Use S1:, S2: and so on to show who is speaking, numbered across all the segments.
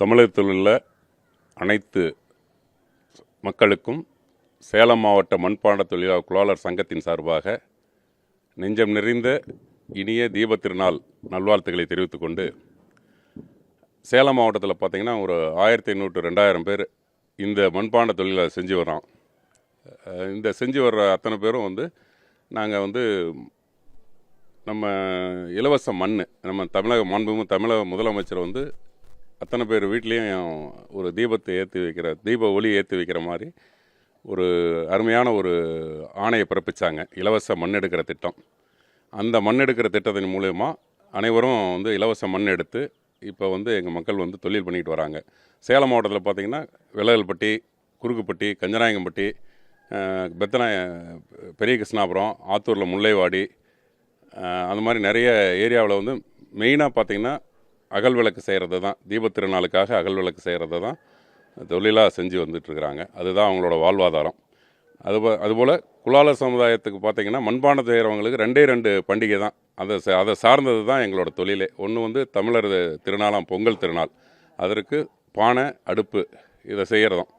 S1: தமிழகத்தில் உள்ள அனைத்து மக்களுக்கும் சேலம் மாவட்ட மண்பாண்ட தொழிலாளர் குலாளர் சங்கத்தின் சார்பாக நெஞ்சம் நிறைந்த இனிய தீப திருநாள் நல்வாழ்த்துக்களை தெரிவித்துக்கொண்டு சேலம் மாவட்டத்தில் பார்த்திங்கன்னா ஒரு ஆயிரத்தி ஐநூற்று ரெண்டாயிரம் பேர் இந்த மண்பாண்ட தொழிலை செஞ்சு வரோம் இந்த செஞ்சு வர்ற அத்தனை பேரும் வந்து நாங்கள் வந்து நம்ம இலவச மண் நம்ம தமிழக மாண்புமிகு தமிழக முதலமைச்சர் வந்து அத்தனை பேர் வீட்லேயும் ஒரு தீபத்தை ஏற்றி வைக்கிற தீப ஒளி ஏற்றி வைக்கிற மாதிரி ஒரு அருமையான ஒரு ஆணையை பிறப்பிச்சாங்க இலவச மண் எடுக்கிற திட்டம் அந்த மண் எடுக்கிற திட்டத்தின் மூலயமா அனைவரும் வந்து இலவச மண் எடுத்து இப்போ வந்து எங்கள் மக்கள் வந்து தொழில் பண்ணிக்கிட்டு வராங்க சேலம் மாவட்டத்தில் பார்த்திங்கன்னா விலகல்பட்டி குறுக்குப்பட்டி கஞ்சநாயகம்பட்டி பெத்தனாய பெரிய கிருஷ்ணாபுரம் ஆத்தூரில் முல்லைவாடி அந்த மாதிரி நிறைய ஏரியாவில் வந்து மெயினாக பார்த்திங்கன்னா அகல் விளக்கு செய்கிறது தான் தீபத்திருநாளுக்காக அகல் விளக்கு செய்கிறது தான் தொழிலாக செஞ்சு வந்துட்டுருக்குறாங்க அதுதான் அவங்களோட வாழ்வாதாரம் அது அதுபோல் குலால சமுதாயத்துக்கு பார்த்திங்கன்னா மண்பானை செய்கிறவங்களுக்கு ரெண்டே ரெண்டு பண்டிகை தான் அதை அதை சார்ந்தது தான் எங்களோட தொழிலே ஒன்று வந்து தமிழர் திருநாளாம் பொங்கல் திருநாள் அதற்கு பானை அடுப்பு இதை செய்கிறதும்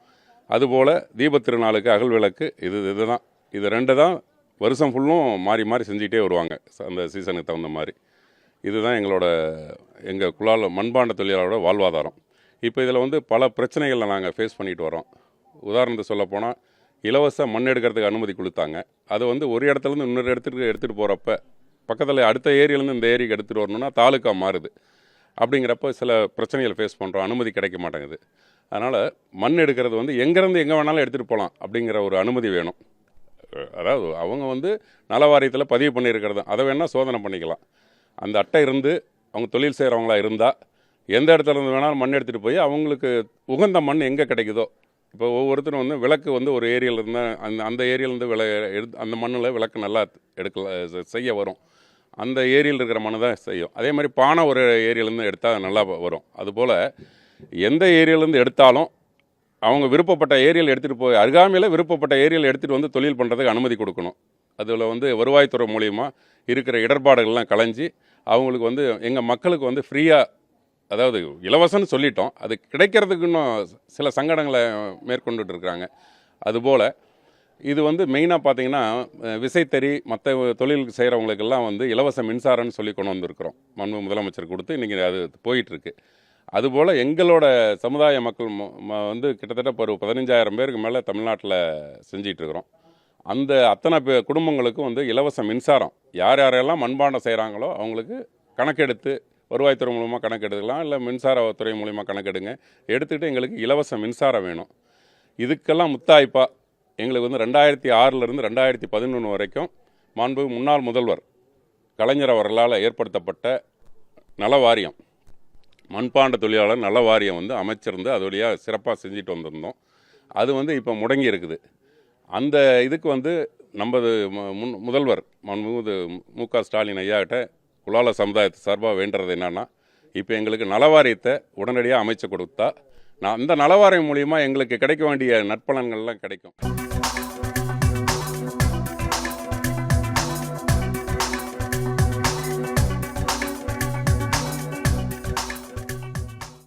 S1: அதுபோல் தீபத்திருநாளுக்கு அகல் விளக்கு இது இது இது ரெண்டு தான் வருஷம் ஃபுல்லும் மாறி மாறி செஞ்சுக்கிட்டே வருவாங்க அந்த சீசனுக்கு தகுந்த மாதிரி இதுதான் எங்களோட எங்கள் குழால் மண்பாண்ட தொழிலாளரோட வாழ்வாதாரம் இப்போ இதில் வந்து பல பிரச்சனைகளை நாங்கள் ஃபேஸ் பண்ணிட்டு வரோம் உதாரணத்தை சொல்லப்போனால் இலவச மண் எடுக்கிறதுக்கு அனுமதி கொடுத்தாங்க அது வந்து ஒரு இடத்துலேருந்து இன்னொரு இடத்துக்கு எடுத்துகிட்டு போகிறப்ப பக்கத்தில் அடுத்த ஏரியிலேருந்து இந்த ஏரிக்கு எடுத்துகிட்டு வரணும்னா தாலுக்கா மாறுது அப்படிங்கிறப்ப சில பிரச்சனைகள் ஃபேஸ் பண்ணுறோம் அனுமதி கிடைக்க மாட்டேங்குது அதனால் மண் எடுக்கிறது வந்து எங்கேருந்து எங்கே வேணாலும் எடுத்துகிட்டு போகலாம் அப்படிங்கிற ஒரு அனுமதி வேணும் அதாவது அவங்க வந்து நல வாரியத்தில் பதிவு பண்ணியிருக்கிறது அதை வேணால் சோதனை பண்ணிக்கலாம் அந்த அட்டை இருந்து அவங்க தொழில் செய்கிறவங்களா இருந்தால் எந்த இடத்துல இருந்து வேணாலும் மண் எடுத்துகிட்டு போய் அவங்களுக்கு உகந்த மண் எங்கே கிடைக்குதோ இப்போ ஒவ்வொருத்தரும் வந்து விளக்கு வந்து ஒரு ஏரியாவில் இருந்தால் அந்த அந்த ஏரியாவிலேருந்து விள எடுத்து அந்த மண்ணில் விளக்கு நல்லா எடுக்கல செய்ய வரும் அந்த ஏரியில் இருக்கிற மண்ணை தான் செய்யும் அதே மாதிரி பானை ஒரு ஏரியாலேருந்து எடுத்தால் நல்லா வரும் அதுபோல் எந்த ஏரியாலேருந்து எடுத்தாலும் அவங்க விருப்பப்பட்ட ஏரியாவில் எடுத்துகிட்டு போய் அருகாமையில் விருப்பப்பட்ட ஏரியாவில் எடுத்துகிட்டு வந்து தொழில் பண்ணுறதுக்கு அனுமதி கொடுக்கணும் அதில் வந்து வருவாய்த்துறை மூலிமா இருக்கிற இடர்பாடுகள்லாம் களைஞ்சி அவங்களுக்கு வந்து எங்கள் மக்களுக்கு வந்து ஃப்ரீயாக அதாவது இலவசம்னு சொல்லிட்டோம் அது கிடைக்கிறதுக்கு இன்னும் சில சங்கடங்களை மேற்கொண்டுட்டு இருக்கிறாங்க அதுபோல் இது வந்து மெயினாக பார்த்தீங்கன்னா விசைத்தறி மற்ற தொழில் செய்கிறவங்களுக்கெல்லாம் வந்து இலவச மின்சாரம்னு சொல்லி கொண்டு வந்திருக்கிறோம் மண்பு முதலமைச்சர் கொடுத்து இன்றைக்கி அது போயிட்டுருக்கு அதுபோல் எங்களோட சமுதாய மக்கள் வந்து கிட்டத்தட்ட ஒரு பதினஞ்சாயிரம் பேருக்கு மேலே தமிழ்நாட்டில் செஞ்சிகிட்ருக்குறோம் அந்த அத்தனை குடும்பங்களுக்கும் வந்து இலவச மின்சாரம் யார் யாரெல்லாம் மண்பாண்டம் செய்கிறாங்களோ அவங்களுக்கு கணக்கெடுத்து வருவாய்த்துறை மூலமாக கணக்கெடுக்கலாம் இல்லை மின்சாரத்துறை மூலிமா கணக்கெடுங்க எடுத்துக்கிட்டு எங்களுக்கு இலவச மின்சாரம் வேணும் இதுக்கெல்லாம் முத்தாய்ப்பாக எங்களுக்கு வந்து ரெண்டாயிரத்தி ஆறிலிருந்து ரெண்டாயிரத்தி பதினொன்று வரைக்கும் மாண்பு முன்னாள் முதல்வர் கலைஞர் அவர்களால் ஏற்படுத்தப்பட்ட நல வாரியம் மண்பாண்ட தொழிலாளர் நல வாரியம் வந்து அமைச்சிருந்து அது வழியாக சிறப்பாக செஞ்சுட்டு வந்திருந்தோம் அது வந்து இப்போ முடங்கி இருக்குது அந்த இதுக்கு வந்து நமது முன் முதல்வர் மன்மூது மு க ஸ்டாலின் ஐயாக்கிட்ட குலால சமுதாயத்தை சார்பாக வேண்டுறது என்னென்னா இப்போ எங்களுக்கு நலவாரியத்தை உடனடியாக அமைச்சு கொடுத்தா நான் அந்த நலவாரியம் மூலிமா எங்களுக்கு கிடைக்க வேண்டிய நற்பலன்கள்லாம் கிடைக்கும்